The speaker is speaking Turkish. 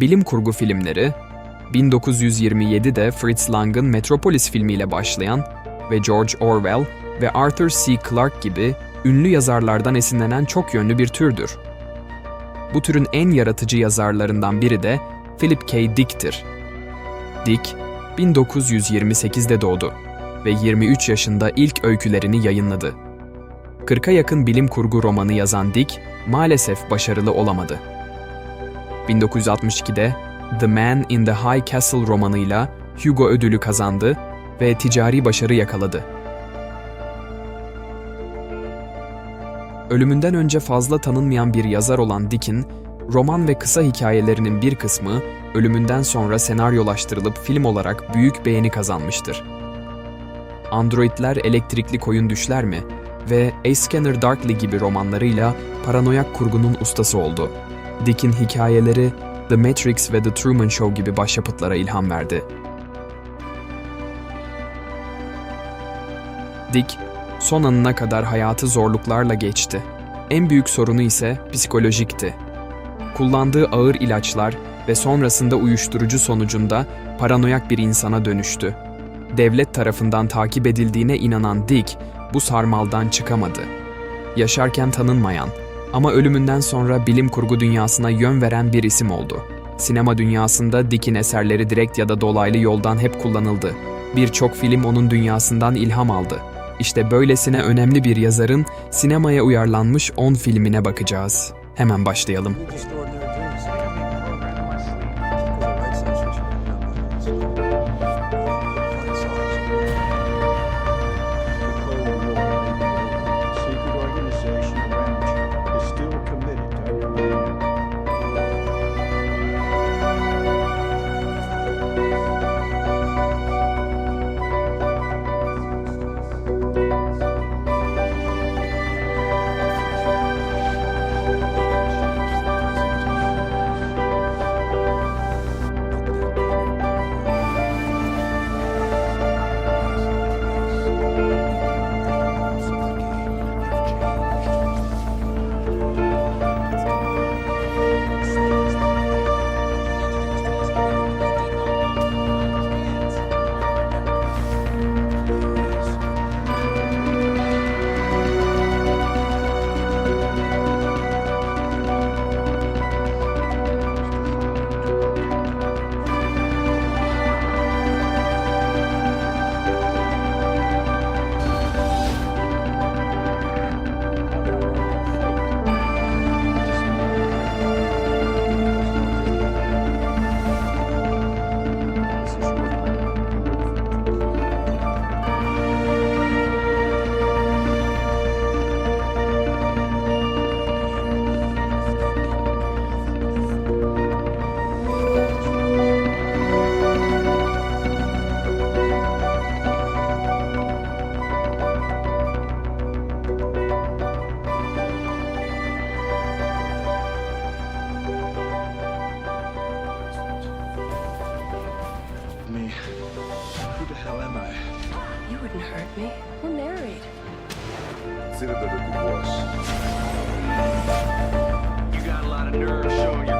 Bilim kurgu filmleri, 1927'de Fritz Lang'ın Metropolis filmiyle başlayan ve George Orwell ve Arthur C. Clarke gibi ünlü yazarlardan esinlenen çok yönlü bir türdür. Bu türün en yaratıcı yazarlarından biri de Philip K. Dick'tir. Dick, 1928'de doğdu ve 23 yaşında ilk öykülerini yayınladı. 40'a yakın bilim kurgu romanı yazan Dick, maalesef başarılı olamadı. 1962'de The Man in the High Castle romanıyla Hugo ödülü kazandı ve ticari başarı yakaladı. Ölümünden önce fazla tanınmayan bir yazar olan Dick'in, roman ve kısa hikayelerinin bir kısmı ölümünden sonra senaryolaştırılıp film olarak büyük beğeni kazanmıştır. Androidler elektrikli koyun düşler mi ve A Scanner Darkly gibi romanlarıyla paranoyak kurgunun ustası oldu. Dick'in hikayeleri The Matrix ve The Truman Show gibi başyapıtlara ilham verdi. Dick, son anına kadar hayatı zorluklarla geçti. En büyük sorunu ise psikolojikti. Kullandığı ağır ilaçlar ve sonrasında uyuşturucu sonucunda paranoyak bir insana dönüştü. Devlet tarafından takip edildiğine inanan Dick, bu sarmaldan çıkamadı. Yaşarken tanınmayan ama ölümünden sonra bilim kurgu dünyasına yön veren bir isim oldu. Sinema dünyasında Dick'in eserleri direkt ya da dolaylı yoldan hep kullanıldı. Birçok film onun dünyasından ilham aldı. İşte böylesine önemli bir yazarın sinemaya uyarlanmış 10 filmine bakacağız. Hemen başlayalım. Wouldn't hurt me. We're married. Consider that divorce. You got a lot of nerve showing